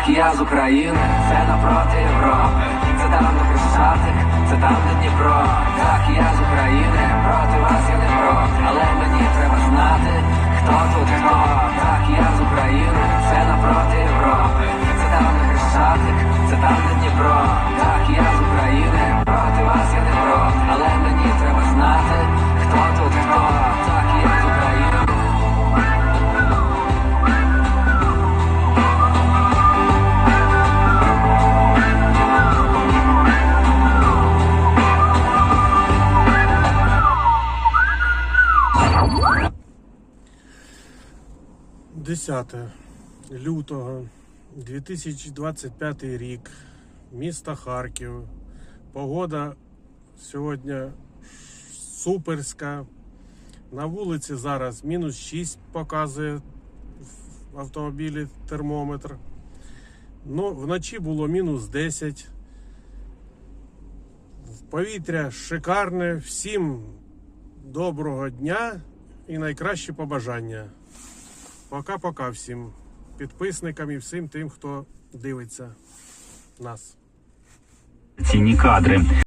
Так, я з України, це напроти Європи. Це там, Хрещатик, це там, 10 лютого 2025 рік. Місто Харків. Погода сьогодні суперська. На вулиці зараз мінус 6 показує в автомобілі термометр. Ну, вночі було мінус 10. Повітря шикарне. Всім доброго дня і найкращі побажання. Пока-пока всім підписникам і всім тим, хто дивиться нас. Цінні кадри.